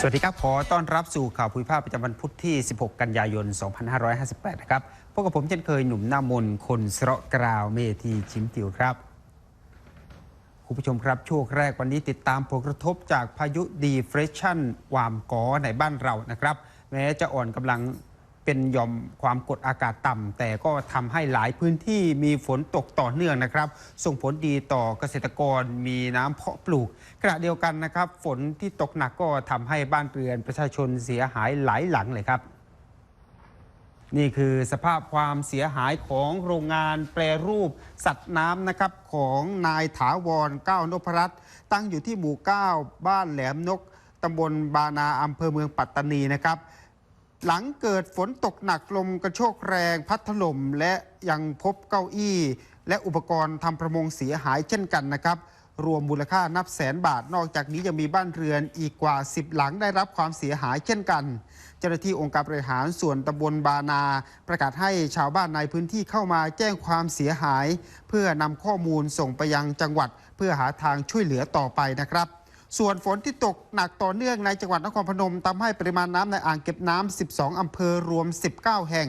สวัสดีครับ ขอต้อนรับสู่ข่าวภูมิภาคประจำวันพุธที่ 16 กันยายน 2558 นะครับ พบกับผมเช่นเคยหนุ่มหน้ามนคนสระกราวเมธีชิมติวครับ คุณผู้ชมครับช่วงแรกวันนี้ติดตามผลกระทบจากพายุดีเฟรชันวามกอในบ้านเรานะครับ แม้จะอ่อนกำลัง เป็นย่อมความกดอากาศต่ำแต่ก็ทำให้หลายพื้นที่มีฝนตกต่อเนื่องนะครับ ส่งผลดีต่อเกษตรกรมีน้ำเพาะปลูกขณะเดียวกันนะครับ ฝนที่ตกหนักก็ทำให้บ้านเรือนประชาชนเสียหายหลายหลังเลยครับนี่คือสภาพความเสียหายของโรงงานแปรรูป สัตว์น้ำนะครับของนายถาวรก้าวนพรัตน์ตั้งอยู่ที่หมู่ 9 บ้านแหลมนกตำบลบานาอำเภอเมืองปัตตานีนะครับ หลังเกิดฝนตกหนักลมกระโชกแรงพัดถล่มและยังพบเก้าอี้ และอุปกรณ์ทำประมงเสียหายเช่นกันนะครับ รวมมูลค่านับแสนบาท นอกจากนี้ยังมีบ้านเรือนอีกกว่า 10 หลังได้รับความเสียหายเช่นกัน เจ้าหน้าที่องค์การบริหารส่วนตำบลบานา ประกาศให้ชาวบ้านในพื้นที่เข้ามาแจ้งความเสียหาย เพื่อนำข้อมูลส่งไปยังจังหวัด เพื่อหาทางช่วยเหลือต่อไปนะครับ ส่วนฝนที่ตกหนักต่อเนื่องในจังหวัดนครพนมทำให้ปริมาณน้ำในอ่างเก็บน้ำ12อำเภอรวม 19 แห่ง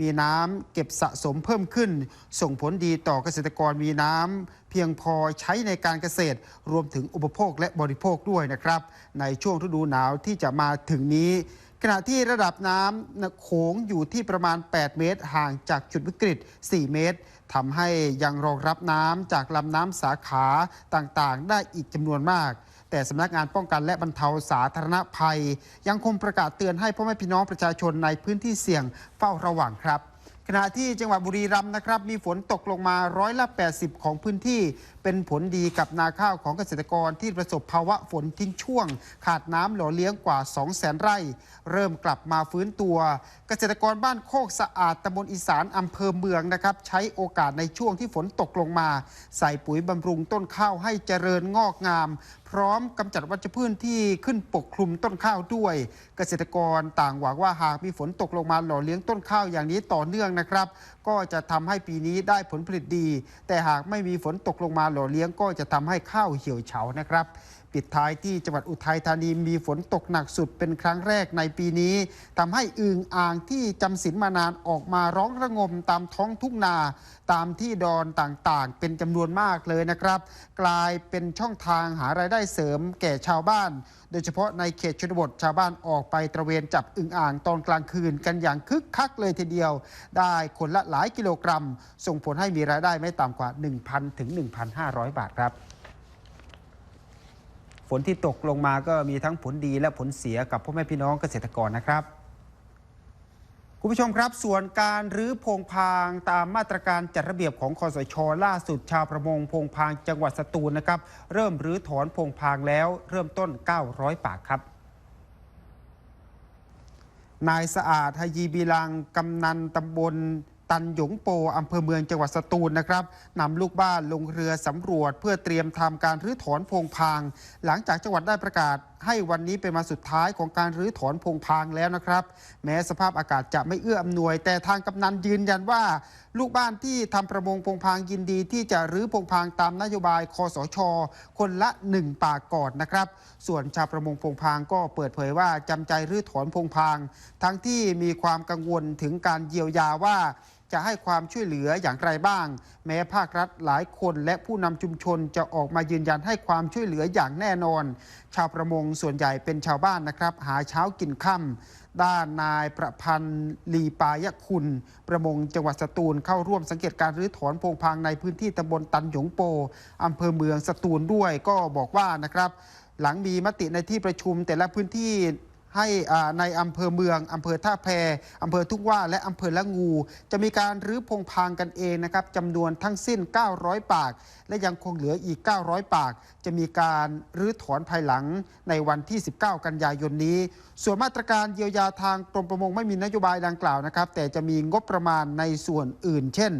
มีน้ำเก็บสะสมเพิ่มขึ้น ส่งผลดีต่อเกษตรกรมีน้ำเพียงพอใช้ในการเกษตร รวมถึงอุปโภคและบริโภคด้วยนะครับ ในช่วงฤดูหนาวที่จะมาถึงนี้ขณะที่ระดับน้ำโขงอยู่ที่ประมาณ 8 เมตร ห่างจากจุดวิกฤต 4 เมตรทำให้ยังรองรับน้ำจากลำน้ำสาขาต่างๆ ได้อีกจำนวนมาก แต่สำนักงานป้องกันและบรรเทาสาธารณภัย ยังคงประกาศเตือนให้พ่อแม่พี่น้องประชาชนในพื้นที่เสี่ยงเฝ้าระวังครับ ขณะที่จังหวัดบุรีรัมย์นะครับมีฝนตกลงมาร้อยละ 80 ของพื้นที่ เป็นผลดีกับนาข้าวของเกษตรกรที่ประสบภาวะฝนทิ้งช่วง ขาดน้ำหล่อเลี้ยงกว่า 200,000 ไร่ เริ่มกลับมาฟื้นตัว เกษตรกรบ้านโคกสะอาดตำบลอีสานอำเภอเมืองนะครับใช้โอกาสในช่วงที่ฝนตกลงมา ใส่ปุ๋ยบำรุงต้นข้าวให้เจริญงอกงาม พร้อมกำจัดวัชพืชที่ขึ้นปกคลุมต้นข้าวด้วย เกษตรกรต่างหวังว่าหากมีฝนตกลงมาหล่อเลี้ยงต้นข้าวอย่างนี้ต่อเนื่องนะครับ ก็จะทำให้ปีนี้ได้ผลผลิตดี แต่หากไม่มีฝนตกลงมาหล่อเลี้ยงก็จะทำให้ข้าวเหี่ยวเฉานะครับ ปิดท้ายที่จังหวัดอุทัยธานีมีฝนตกหนักสุดเป็นครั้งแรกในปีนี้ทำให้อึ่งอ่างที่จำศีลมานานออกมาร้องระงมตามท้องทุ่งนาตามที่ดอนต่างๆ เป็นจำนวนมากเลยนะครับ กลายเป็นช่องทางหารายได้เสริมแก่ชาวบ้าน โดยเฉพาะในเขตชนบทชาวบ้านออกไปตระเวนจับอึ่งอ่างตอนกลางคืนกันอย่างคึกคักเลยทีเดียว ได้คนละหลายกิโลกรัม ส่งผลให้มีรายได้ไม่ต่ำกว่า 1,000ถึง1,500 บาทครับ ฝนที่ตกลงมาก็มีทั้งผลดีและผลเสียกับพ่อแม่พี่น้องเกษตรกรนะครับคุณผู้ชมครับส่วนการรื้อพงพางตามมาตรการจัดระเบียบของคอสช ล่าสุดชาวประมงพงพางจังหวัดสตูลนะครับ เริ่มรื้อถอนพงพางแล้วเริ่มต้น 900 ปากครับ นายสะอาดฮยีบีลังกำนันตำบล ตันหยงโปอำเภอเมืองจังหวัดสตูลนะครับนำลูกบ้านลงเรือสำรวจ เพื่อเตรียมทำการรื้อถอนพงพาง หลังจากจังหวัดได้ประกาศ ให้วันนี้เป็นมาสุดท้ายของการรื้อถอนพงพางแล้วนะครับ แม้สภาพอากาศจะไม่เอื้ออำนวย แต่ทางกำนันยืนยันว่า ลูกบ้านที่ทำประมงพงพางยินดี ที่จะรื้อพงพางตามนโยบายคอสช คนละหนึ่งปากก่อนนะครับ ส่วนชาวประมงพงพางก็เปิดเผยว่าจำใจรื้อถอนพงพาง ทั้งที่มีความกังวลถึงการเยียวยาว่า จะให้ความช่วยเหลืออย่างไรบ้าง แม้ภาครัฐหลายคนและผู้นำชุมชนจะออกมายืนยันให้ความช่วยเหลืออย่างแน่นอน ชาวประมงส่วนใหญ่เป็นชาวบ้านนะครับ หาเช้ากินค่ำด้านนายประพันธ์ลีปายคุณ ประมงจังหวัดสตูลเข้าร่วมสังเกตการรื้อถอนโพงพางในพื้นที่ตำบลตันหยงโปอำเภอเมืองสตูลด้วยก็บอกว่านะครับหลังมีมติในที่ประชุมแต่ละพื้นที่ ให้ในอำเภอเมืองอำเภอท่าแพอำเภอทุกว่า และอำเภอละงู จะมีการรื้อพงพางกันเองนะครับจำนวนทั้งสิ้น 900 ปาก และยังคงเหลืออีก 900 ปาก จะมีการรื้อถอนภายหลังในวันที่ 19 กันยายนนี้ ส่วนมาตรการเยียวยาทางกรมประมงไม่มีนโยบายดังกล่าวนะครับ แต่จะมีงบประมาณในส่วนอื่น เช่น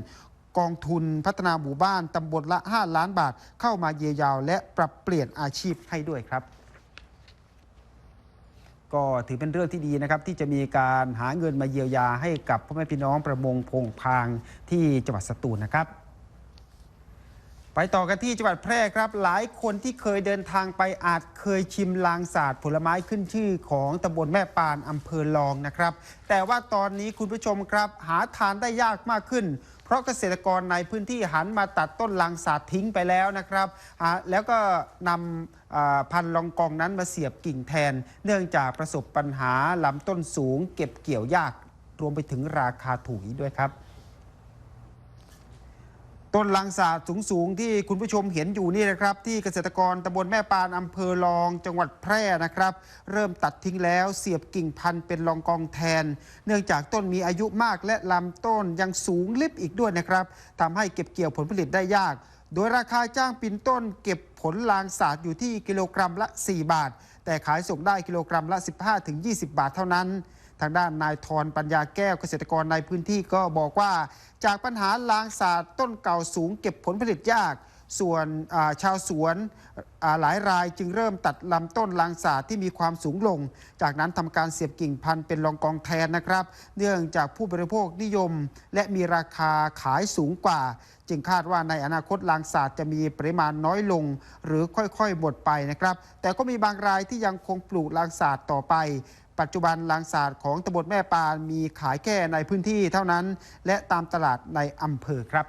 กองทุนพัฒนาหมู่บ้านตำบลละ 5 ล้านบาท เข้ามาเยียวยาและปรับเปลี่ยนอาชีพให้ด้วยครับ ก็ถือเป็นเรื่องที่ดีนะครับที่จะมีการหาเงินมาเยียวยาให้กับพ่อแม่พี่น้องประมงพงพางที่จังหวัดสตูลนะครับ ไปต่อกันที่จังหวัดแพร่ครับ หลายคนที่เคยเดินทางไปอาจเคยชิมลางศาสตร์ผลไม้ขึ้นชื่อของตำบลแม่ปานอำเภอลองนะครับ แต่ว่าตอนนี้คุณผู้ชมครับ หาทานได้ยากมากขึ้น เพราะเกษตรกรในพื้นที่หันมาตัดต้นลางศาสตร์ทิ้งไปแล้วนะครับ แล้วก็นำพันธุ์ลองกองนั้นมาเสียบกิ่งแทน เนื่องจากประสบปัญหาลำต้นสูง เก็บเกี่ยวยาก รวมไปถึงราคาถูกด้วยครับ ต้นลังสาดสูงที่คุณผู้ชมเห็นอยู่นี่นะครับ ที่เกษตรกรตำบลแม่ปานอำเภอลอง จังหวัดแพร่นะครับ เริ่มตัดทิ้งแล้วเสียบกิ่งพันธุ์เป็นรองกองแทน เนื่องจากต้นมีอายุมากและลำต้นยังสูงลิบอีกด้วยนะครับทำให้เก็บเกี่ยวผลผลิตได้ยาก โดยราคาจ้างปินต้นเก็บผลลางสาดอยู่ที่กิโลกรัมละ 4 บาท แต่ขายส่งได้กิโลกรัมละ 15-20 บาทเท่านั้น ทางด้านนายทรปัญญาแก้วเกษตรกรในพื้นที่ก็บอกว่า จากปัญหาลางสาดต้นเก่าสูงเก็บผลผลิตยาก ส่วนชาวสวนหลายรายจึงเริ่มตัดลำต้นลางสาที่มีความสูงลง จากนั้นทำการเสียบกิ่งพันธุ์เป็นรองกองแทนนะครับ เนื่องจากผู้บริโภคนิยม และมีราคาขายสูงกว่า จึงคาดว่าในอนาคตลางสาจะมีปริมาณน้อยลง หรือค่อยๆหมดไปนะครับ แต่ก็มีบางรายที่ยังคงปลูกลางสาต่อไป ปัจจุบันลางศาสตร์ของตำบลแม่ปานมีขายแค่ในพื้นที่เท่านั้น และตามตลาดในอำเภอครับ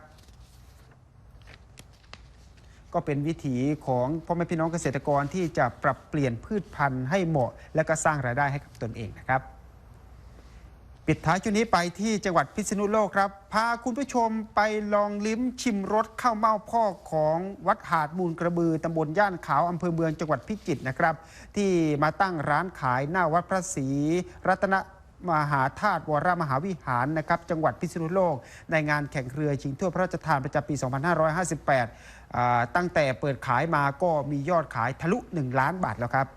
ก็เป็นวิถีของพ่อแม่พี่น้องเกษตรกรที่จะปรับเปลี่ยนพืชพันธุ์ให้เหมาะ และก็สร้างรายได้ให้กับตนเองนะครับ ปิดท้ายช่วงนี้ไปที่จังหวัดพิษณุโลกครับ พาคุณผู้ชมไปลองลิ้มชิมรสข้าวเม่าพ่อของวัดหาดมูลกระบือตำบลย่านขาวอำเภอเมืองจังหวัดพิจิตรนะครับ ที่มาตั้งร้านขายหน้าวัดพระศรีรัตนมหาธาตุวรมหาวิหารนะครับ จังหวัดพิษณุโลก ในงานแข่งเรือชิงถ้วยพระราชทานประจำปี 2558 ตั้งแต่เปิดขายมาก็มียอดขายทะลุ 1 ล้านบาทแล้วครับ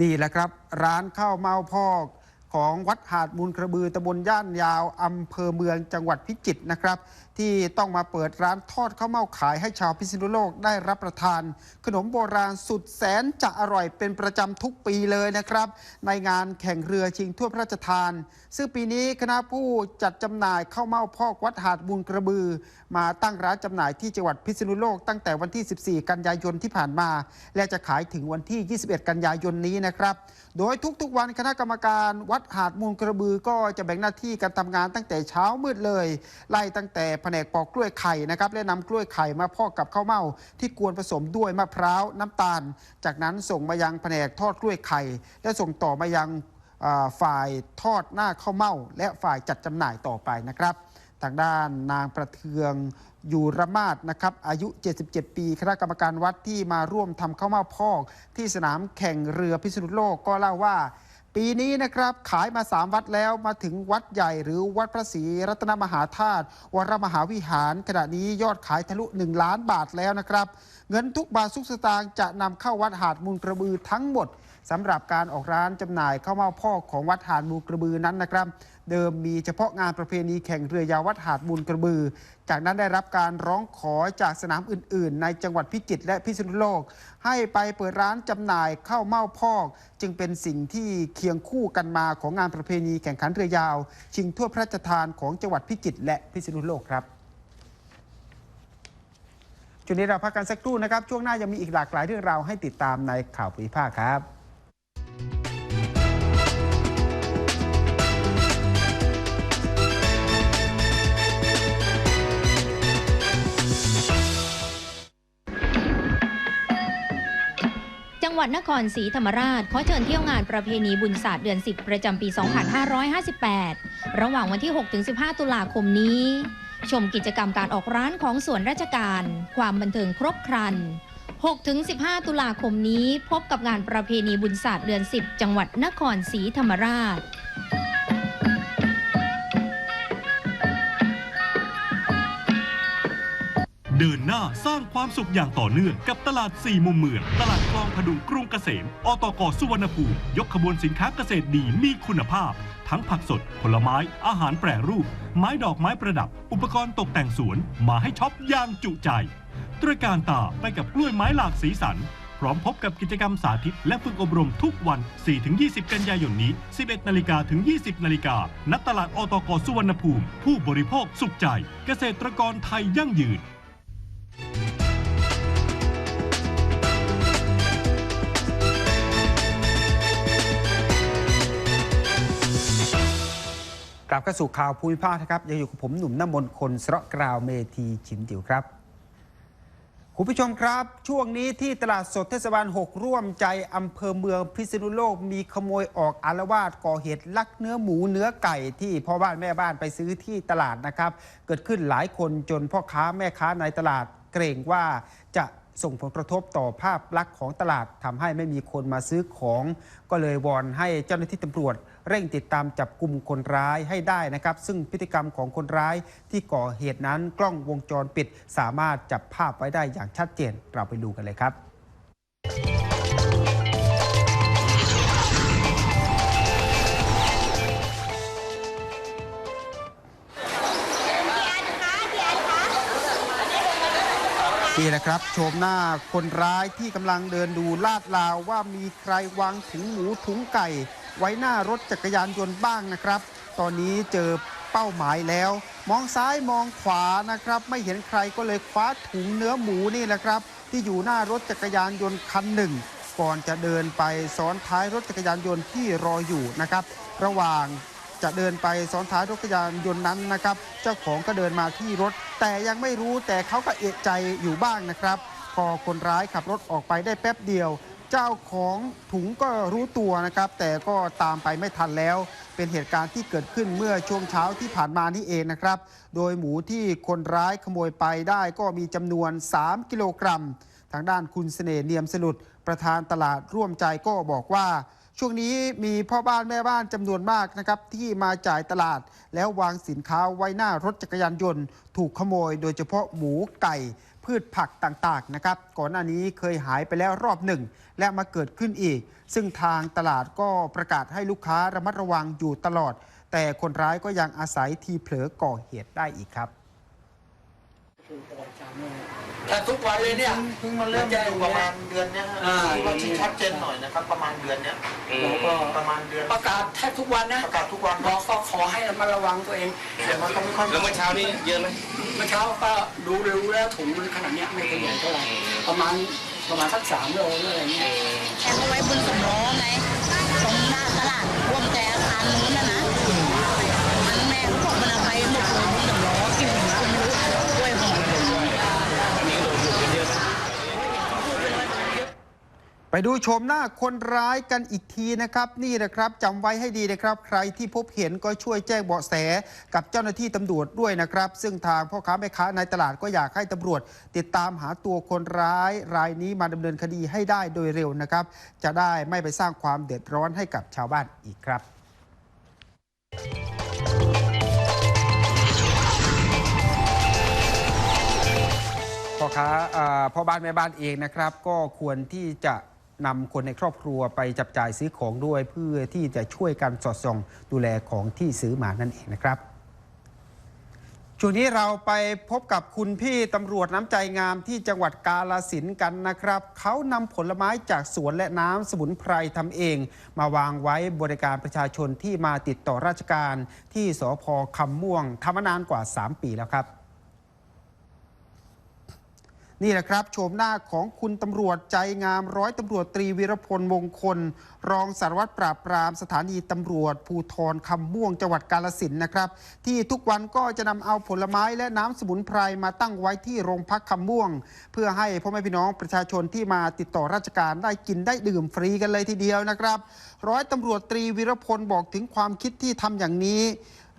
นี่แหละครับ ร้านข้าวเมาพอก ของวัดหาดมูลกระบือตำบลย่านยาวอำเภอเมืองจังหวัดพิจิตรนะครับ ที่ต้องมาเปิดร้านทอดข้าวเม่าขายให้ชาวพิษณุโลกได้รับประทาน ขนมโบราณสุดแสนจะอร่อยเป็นประจำทุกปีเลยนะครับ ในงานแข่งเรือชิงถ้วยพระราชทาน ซึ่งปีนี้คณะผู้จัดจำหน่ายข้าวเม่าพอกวัดหาดมูลกระบือ มาตั้งร้านจำหน่ายที่จังหวัดพิษณุโลกตั้งแต่วันที่ 14 กันยายนที่ผ่านมา และจะขายถึงวันที่ 21 กันยายนนี้นะครับ โดยทุกๆวันคณะกรรมการวัดหาดมูลกระบือก็จะแบ่งหน้าที่การทำงานตั้งแต่เช้ามืดเลย ไล่ตั้งแต่แผนกปอกกล้วยไข่นะครับและนำกล้วยไข่มาพอกกับข้าวเม่าที่กวนผสมด้วยมะพร้าวน้ำตาล จากนั้นส่งมายังแผนกทอดกล้วยไข่ และส่งต่อมายังฝ่ายทอดหน้าข้าวเม่าและฝ่ายจัดจำหน่ายต่อไปนะครับ ทางด้านนางประเทืองอยู่ระมาดนะครับอายุ 77 ปี คณะกรรมการวัดที่มาร่วมทำข้าวเม่าพอก ที่สนามแข่งเรือพิษณุโลกก็เล่าว่า ปีนี้นะครับขายมา 3 วัดแล้วมาถึงวัดใหญ่หรือวัดพระศรีรัตนมหาธาตุวรมหาวิหาร ขณะนี้ยอดขายทะลุ 1 ล้านบาทแล้วนะครับ เงินทุกบาททุกสตางค์จะนำเข้าวัดหาดมูลกระบือทั้งหมด สำหรับการออกร้านจำหน่ายข้าวเม่าพอกของวัดหาดมูกระบือนั้นนะครับ เดิมมีเฉพาะงานประเพณีแข่งเรือยาววัดหาดมูลกระบือ จากนั้นได้รับการร้องขอจากสนามอื่น ๆ ในจังหวัดพิจิตรและพิษณุโลก ให้ไปเปิดร้านจำหน่ายข้าวเม่าพอก จึงเป็นสิ่งที่เคียงคู่กันมาของงานประเพณีแข่งขันเรือยาว ชิงทั่วพระราชทานของจังหวัดพิจิตรและพิษณุโลกครับช่วงนี้เราพักกันสักครู่นะครับ ช่วงหน้ายังมีอีกหลากหลายเรื่องราวให้ติดตามในข่าวภูมิภาคครับ หวัดนครศรีธรรมราชขอเชิญเที่ยวงานประเพณีบุญศาสตร์เดือน 10 ประจำปี 2558 ระหว่างวันที่ 6-15 ตุลาคมนี้ ชมกิจกรรมการออกร้านของส่วนราชการ ความบันเทิงครบครัน 6-15 ตุลาคมนี้พบกับงานประเพณีบุญศาสตร์เดือน 10 จังหวัดนครศรีธรรมราช เดินหน้าสร้างความสุขอย่างต่อเนื่องกับตลาดสี่มุมเมือง ตลาดคลองพดุงกรุงเกษม อตกสุวรรณภูมิ ยกขบวนสินค้าเกษตรดีมีคุณภาพ ทั้งผักสด ผลไม้ อาหารแปรรูป ไม้ดอกไม้ประดับ อุปกรณ์ตกแต่งสวน มาให้ช็อปอย่างจุใจ ตระการตาไปกับกล้วยไม้หลากสีสัน พร้อมพบกับกิจกรรมสาธิต และฝึกอบรมทุกวัน 4-20 กันยายนนี้ 11 นาฬิกาถึง 20 นาฬิกาณตลาดอตกสุวรรณภูมิ ผู้บริโภคสุขใจ เกษตรกรไทยยั่งยืน กลับเข้าสู่ข่าวภูมิภาคนะครับยังอยู่กับผมหนุ่มน้ำมนคนสระกราวเมทีชิมติวครับ คุณผู้ชมครับ ช่วงนี้ที่ตลาดสดเทศบาล 6 ร่วมใจอำเภอเมืองพิษณุโลกมีขโมยออกอารวาสก่อเหตุลักเนื้อหมูเนื้อไก่ที่พ่อบ้านแม่บ้านไปซื้อที่ตลาดนะครับ เกิดขึ้นหลายคนจนพ่อค้าแม่ค้าในตลาดเกรงว่าจะ ส่งผลกระทบต่อภาพลักษณ์ของตลาดทำให้ไม่มีคนมาซื้อของ ก็เลยวอนให้เจ้าหน้าที่ตำรวจ เร่งติดตามจับกลุ่มคนร้ายให้ได้นะครับ ซึ่งพฤติกรรมของคนร้ายที่ก่อเหตุนั้นกล้องวงจรปิด สามารถจับภาพไว้ได้อย่างชัดเจนเราไปดูกันเลยครับ นี่แหละครับโฉมหน้าคนร้ายที่กำลังเดินดูลาดลาวว่ามีใครวางถุงหมูถุงไก่ ไว้หน้ารถจักรยานยนต์บ้างนะครับ ตอนนี้เจอเป้าหมายแล้ว มองซ้ายมองขวานะครับ ไม่เห็นใครก็เลยคว้าถุงเนื้อหมูนี่แหละครับ ที่อยู่หน้ารถจักรยานยนต์คันหนึ่ง ก่อนจะเดินไปซ้อนท้ายรถจักรยานยนต์ที่รออยู่นะครับ ระหว่าง จะเดินไปซ้อนท้ายรถจักรยานยนต์นั้นนะครับ เจ้าของก็เดินมาที่รถ แต่ยังไม่รู้แต่เขาก็เอะใจอยู่บ้างนะครับ พอคนร้ายขับรถออกไปได้แป๊บเดียว เจ้าของถุงก็รู้ตัวนะครับ แต่ก็ตามไปไม่ทันแล้ว เป็นเหตุการณ์ที่เกิดขึ้นเมื่อช่วงเช้าที่ผ่านมานี่เองนะครับ โดยหมูที่คนร้ายขโมยไปได้ก็มีจำนวน 3 กิโลกรัม ทางด้านคุณเสน่ห์เนียมสลุดประธานตลาดร่วมใจก็บอกว่า ช่วงนี้มีพ่อบ้านแม่บ้านจำนวนมากนะครับที่มาจ่ายตลาด แล้ววางสินค้าไว้หน้ารถจักรยานยนต์ ถูกขโมย โดยเฉพาะหมูไก่ พืชผักต่างๆนะครับก่อนหน้านี้เคยหายไปแล้วรอบหนึ่ง และมาเกิดขึ้นอีก ซึ่งทางตลาดก็ประกาศให้ลูกค้าระมัดระวังอยู่ตลอด แต่คนร้ายก็ยังอาศัยทีเผลอก่อเหตุได้อีกครับ แต่ทุกวันเลยเนี่ย เพิ่งมาเริ่มแจ้งดูประมาณเดือนเนี้ยฮะอ่าที่ว่าที่ชัดเจนหน่อยนะครับ ประมาณเดือนเนี้ยแล้วก็ประมาณเดือนประกาศแทบทุกวันนะประกาศทุกวันบอกก็ขอให้ระมัดระวังตัวเองแต่มันก็ไม่ค่อยแล้วเมื่อเช้านี้เยอะไหม เมื่อเช้าก็ดูดูแล้วถุงมันขนาดเนี้ยไม่เคยใหญ่เท่าไหร่ประมาณประมาณสักสามโลหรืออะไรเงี้ย แอบเอาไว้บนสำล้อไงตรงหน้าตลาดร่วมใจอาคารนู้นนะนะมันแม่เขาบอกมันเอาไปหมดเลยบนสำล้อกินหมูไม่รู้กล้วยหอม ไป ดูโฉมหน้าคนร้ายกันอีกทีนะครับ นี่แหละครับจำไว้ให้ดีนะครับ ใครที่พบเห็นก็ช่วยแจ้งเบาะแสกับเจ้าหน้าที่ตำรวจด้วยนะครับ ซึ่งทางพ่อค้าแม่ค้าในตลาดก็อยากให้ตำรวจ ติดตามหาตัวคนร้ายรายนี้มาดำเนินคดีให้ได้โดยเร็วนะครับ จะได้ไม่ไปสร้างความเดือดร้อนให้กับชาวบ้านอีกครับพ่อค้าเอ่อพ่อบ้านแม่บ้านเองนะครับ ก็ควรที่จะ นำคนในครอบครัวไปจับจ่ายซื้อของด้วยเพื่อที่จะช่วยกันสอดส่องดูแลของที่ซื้อมานั่นเองนะครับช่วงนี้เราไปพบกับคุณพี่ตำรวจน้ำใจงามที่จังหวัดกาลสินกันนะครับ เขานำผลไม้จากสวนและน้ำสมุนไพรทำเอง มาวางไว้บริการประชาชนที่มาติดต่อราชการที่สพคำม่วงทำมานานกว่า 3 ปีแล้วครับ นี่แหละครับโฉมหน้าของคุณตำรวจใจงามร้อยตำรวจตรีวีรพลมงคล รองสารวัตรปราบปรามสถานีตำรวจ ภูทรคำม่วงจังหวัดกาลสินนะครับ ที่ทุกวันก็จะนำเอาผลไม้และน้ำสมุนไพรมาตั้งไว้ที่โรงพักคำม่วง เพื่อให้พ่อแม่พี่น้องประชาชนที่มาติดต่อราชการได้กินได้ดื่มฟรีกันเลยทีเดียวนะครับ ร้อยตำรวจตรีวีรพลบอกถึงความคิดที่ทำอย่างนี้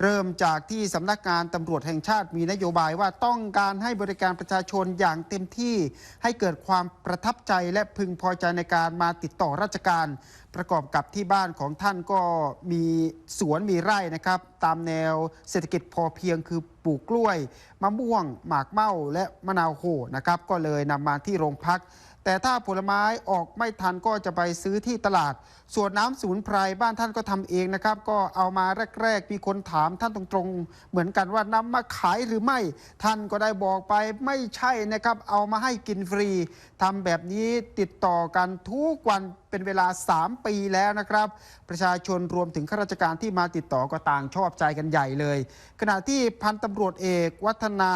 เริ่มจากที่สำนักงานตำรวจแห่งชาติมีนโยบายว่าต้องการให้บริการประชาชนอย่างเต็มที่ ให้เกิดความประทับใจและพึงพอใจในการมาติดต่อราชการ ประกอบกับที่บ้านของท่านก็มีสวนมีไร่นะครับ ตามแนวเศรษฐกิจพอเพียงคือปลูกกล้วย มะม่วง หมากเม่าและมะนาวโหนะครับ ก็เลยนำมาที่โรงพัก แต่ถ้าผลไม้ออกไม่ทันก็จะไปซื้อที่ตลาด ส่วนน้ำสูนไพรบ้านท่านก็ทำเองนะครับ ก็เอามาแรก ๆ มีคนถามท่านตรงๆ เหมือนกันว่านำมาขายหรือไม่ ท่านก็ได้บอกไปไม่ใช่นะครับ เอามาให้กินฟรี ทำแบบนี้ติดต่อกันทุกวันเป็นเวลา 3 ปีแล้วนะครับ ประชาชนรวมถึงข้าราชการที่มาติดต่อก็ต่างชอบใจกันใหญ่เลย ขณะที่พันตำรวจเอก วัฒนา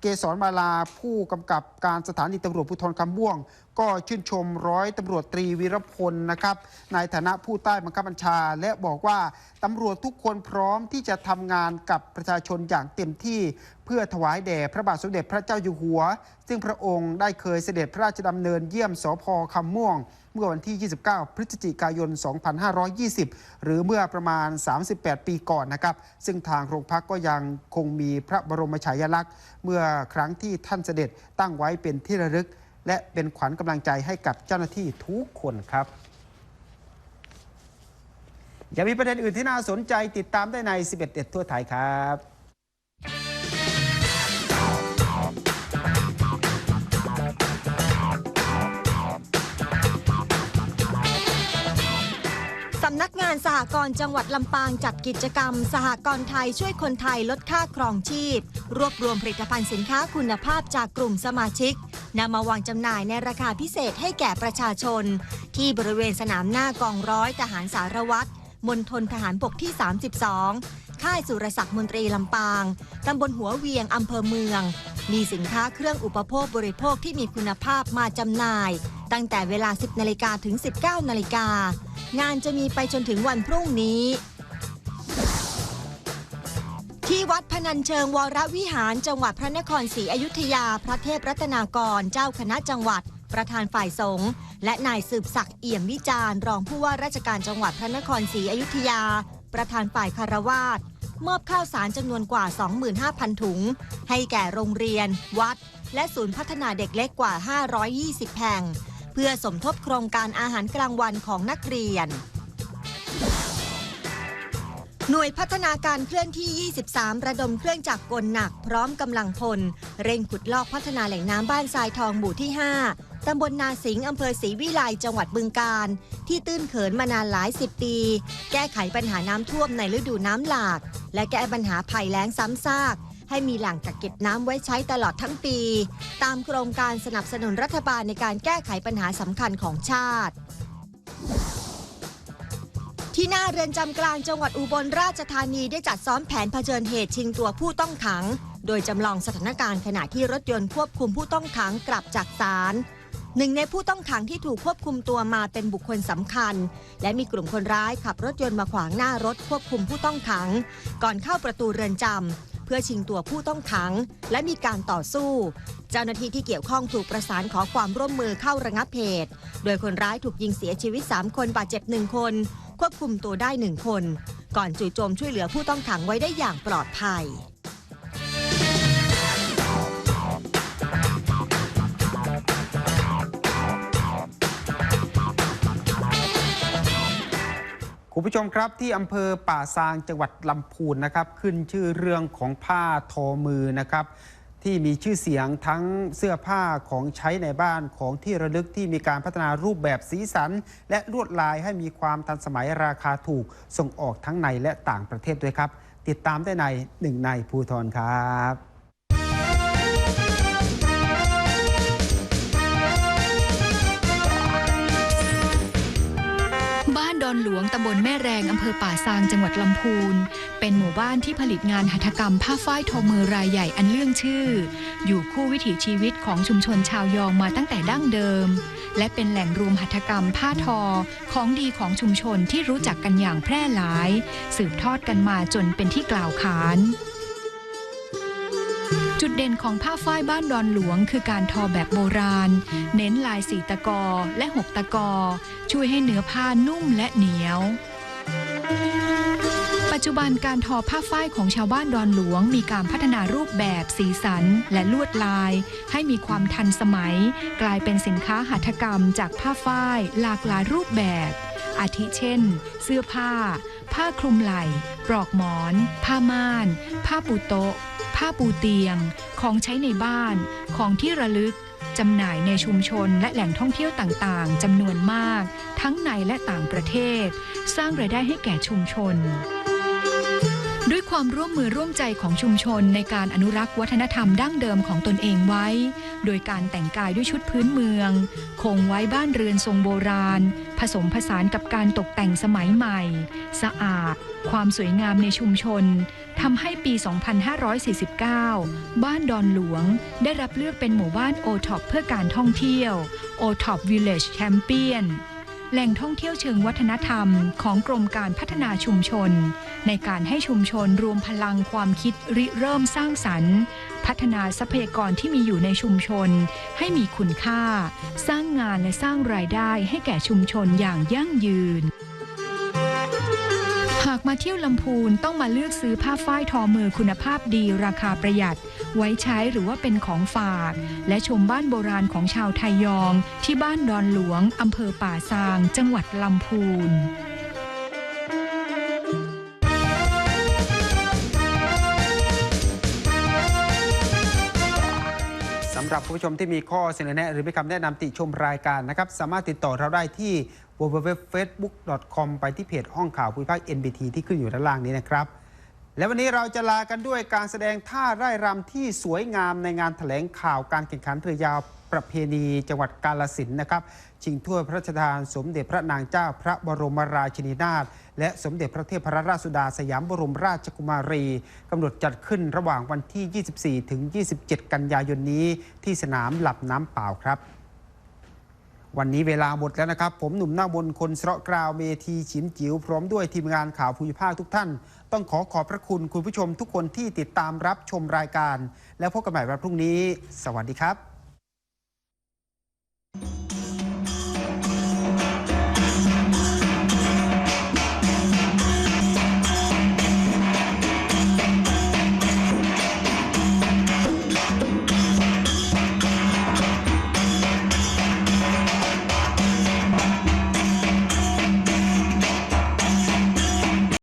เกษรมาลาผู้กำกับการสถานีตำรวจภูธรคำม่วง ก็ชื่นชมร้อยตำรวจตรีวีรพลนะครับในฐานะผู้ใต้บังคับบัญชา และบอกว่าตำรวจทุกคนพร้อมที่จะทำงานกับประชาชนอย่างเต็มที่ เพื่อถวายแด่พระบาทสมเด็จพระเจ้าอยู่หัว ซึ่งพระองค์ได้เคยเสด็จพระราชดำเนินเยี่ยมสพคำม่วง เมื่อวันที่ 29 พฤศจิกายน 2520 หรือเมื่อประมาณ 38 ปีก่อนนะครับ ซึ่งทางโรงพักก็ยังคงมีพระบรมฉายาลักษณ์ เมื่อครั้งที่ท่านเสด็จตั้งไว้เป็นที่ระลึก และเป็นขวัญกำลังใจให้กับเจ้าหน้าที่ทุกคนครับยังมีประเด็นอื่นที่น่าสนใจติดตามได้ใน 11เด็ดทั่วไทยครับ หกรณ์จังหวัดลำปางจัดกิจกรรม สหกรณ์ไทยช่วยคนไทยลดค่าครองชีพ รวบรวมผลิตภัณฑ์สินค้าคุณภาพจากกลุ่มสมาชิกนำมาวางจำหน่ายในราคาพิเศษให้แก่ประชาชน ที่บริเวณสนามหน้ากองร้อยทหารสารวัตรมณฑลทหารบกที่ 32 ค่ายสุรศักดิ์มนตรีลำปาง ตำบลหัวเวียงอำเภอเมือง มีสินค้าเครื่องอุปโภคบริโภคที่มีคุณภาพมาจำหน่าย ตั้งแต่เวลา 10นาฬิกาถึง 19นาฬิกา งานจะมีไปจนถึงวันพรุ่งนี้ ที่วัดพนัญเชิงวรวิหารจังหวัดพระนครศรีอยุธยา พระเทพรัตนากรเจ้าคณะจังหวัด ประธานฝ่ายสงฆ์และนายสืบศักดิ์เอี่ยมวิจารรองผู้ว่าราชการจังหวัดพระนครศรีอยุธยา ประธานฝ่ายคารวาสมอบข้าวสารจำนวนกว่า 25,000 ถุง ให้แก่โรงเรียน วัด และศูนย์พัฒนาเด็กเล็กกว่า 520 แห่ง เพื่อสมทบโครงการอาหารกลางวันของนักเรียน หน่วยพัฒนาการเคลื่อนที่ 23 ระดมเครื่องจักรกลหนักพร้อมกำลังพล เร่งขุดลอกพัฒนาแหล่งน้ำบ้านทรายทองหมู่ที่ 5ตำบลนาสิงห์อำเภอศรีวิไลจังหวัดบึงกาฬที่ตื้นเขินมานานหลายสิบปี แก้ไขปัญหาน้ำท่วมในฤดูน้ำหลาก และแก้ปัญหาภัยแล้งซ้ำซาก ให้มีแหล่งกักเก็บน้ำไว้ใช้ตลอดทั้งปี ตามโครงการสนับสนุนรัฐบาลในการแก้ไขปัญหาสำคัญของชาติ ที่หน้าเรือนจำกลางจังหวัดอุบลราชธานีได้จัดซ้อมแผนเผชิญเหตุชิงตัวผู้ต้องขัง โดยจำลองสถานการณ์ขณะที่รถยนต์ควบคุมผู้ต้องขังกลับจากศาลหนึ่งในผู้ต้องขังที่ถูกควบคุมตัวมาเป็นบุคคลสำคัญ และมีกลุ่มคนร้ายขับรถยนต์มาขวางหน้ารถควบคุมผู้ต้องขัง ก่อนเข้าประตูเรือนจำ เพื่อชิงตัวผู้ต้องขัง และมีการต่อสู้ เจ้าหน้าที่ที่เกี่ยวข้องถูกประสานขอความร่วมมือเข้าระงับเหตุ โดยคนร้ายถูกยิงเสียชีวิต 3 คนบาดเจ็บหนึ่งคน ควบคุมตัวได้หนึ่งคน ก่อนจู่โจมช่วยเหลือผู้ต้องขังไว้ได้อย่างปลอดภัย คุณผู้ชมครับที่อำเภอป่าซางจังหวัดลำพูนนะครับขึ้นชื่อเรื่องของผ้าทอมือนะครับ ที่มีชื่อเสียงทั้งเสื้อผ้าของใช้ในบ้านของที่ระลึกที่มีการพัฒนารูปแบบสีสัน และลวดลายให้มีความทันสมัยราคาถูกส่งออกทั้งในและต่างประเทศด้วยครับ ติดตามได้ในหนึ่งในภูทรครับ อนหลวงตำบลแม่แรงอำเภอป่าซางจังหวัดลำพูน เป็นหมู่บ้านที่ผลิตงานหัตถกรรมผ้าฝ้ายทอมือรายใหญ่อันเลื่องชื่อ อยู่คู่วิถีชีวิตของชุมชนชาวยองมาตั้งแต่ดั้งเดิม และเป็นแหล่งรวมหัตถกรรมผ้าทอของดีของชุมชนที่รู้จักกันอย่างแพร่หลาย สืบทอดกันมาจนเป็นที่กล่าวขาน จุดเด่นของผ้าฝ้ายบ้านดอนหลวง คือการทอแบบโบราณ เน้นลายสีตะกอและหกตะกอ ช่วยให้เนื้อผ้านุ่มและเหนียว ปัจจจุบันการทอผ้าฝ้ายของชาวบ้านดอนหลวง มีการพัฒนารูปแบบสีสัน และลวดลาย ให้มีความทันสมัย กลายเป็นสินค้าหัตถกรรมจากผ้าฝ้ายหลากหลายรูปแบบ อาทิเช่น เสื้อผ้า ผ้าคลุมไหล่ ปลอกหมอน ผ้าม่าน ผ้าปูโต๊ะ ผ้าปูเตียง ของใช้ในบ้าน ของที่ระลึกจำหน่ายในชุมชนและแหล่งท่องเที่ยวต่างๆจำนวนมาก ทั้งในและต่างประเทศ สร้างรายได้ให้แก่ชุมชน ด้วยความร่วมมือร่วมใจของชุมชนในการอนุรักษ์วัฒนธรรมดั้งเดิมของตนเองไว้ โดยการแต่งกายด้วยชุดพื้นเมือง คงไว้บ้านเรือนทรงโบราณ ผสมผสานกับการตกแต่งสมัยใหม่ สะอาด ความสวยงามในชุมชนทำให้ปี 2549 บ้านดอนหลวง ได้รับเลือกเป็นหมู่บ้านโอท็อปเพื่อการท่องเที่ยว o t o p Village Champion แแหล่งท่องเที่ยวเชิงวัฒนธรรมของกรมการพัฒนาชุมชน ในการให้ชุมชนรวมพลังความคิดริเริ่มสร้างสรรค์ พัฒนาทรัพยากรที่มีอยู่ในชุมชน ให้มีคุณค่า สร้างงานและสร้างรายได้ให้แก่ชุมชนอย่างยั่งยืน หากมาเที่ยวลำพูนต้องมาเลือกซื้อผ้าฝ้ายทอมือคุณภาพดีราคาประหยัด ไว้ใช้หรือว่าเป็นของฝาก และชมบ้านโบราณของชาวไทยยอง ที่บ้านดอนหลวงอำเภอป่าซาง จังหวัดลำพูน รับผู้ชมที่มีข้อเสนอแนะหรือมีคำแนะนำติชมรายการนะครับสามารถติดต่อเราได้ที่ www.facebook.com ไปที่เพจห้องข่าวภูมิภาค NBT ที่ขึ้นอยู่ด้านล่างนี้นะครับ และวันนี้เราจะลากันด้วยการแสดงท่าไร่รำที่สวยงามในงานแถลงข่าวการแข่งขันเรือยาว ประเพณีจังหวัดกาลสินนะครับ ชิงถ้วยพระราชทานสมเด็จพระนางเจ้าพระบรมราชินีนาถและสมเด็จพระเทพรราชสุดาสยามบรมราชกุมารีกำหนดจัดขึ้นระหว่างวันที่ 24 ถึง 27 กันยายนนี้ ที่สนามหลับน้ำเปล่าครับวันนี้เวลาหมดแล้วนะครับ ผมหนุ่มหน้ามนคนเสราะกราวเมทีฉิมจิ๋วพร้อมด้วยทีมงานข่าวภูมิภาคทุกท่าน ต้องขอขอบพระคุณคุณผู้ชมทุกคนที่ติดตามรับชมรายการ แล้วพบกันใหม่วันพรุ่งนี้ สวัสดีครับ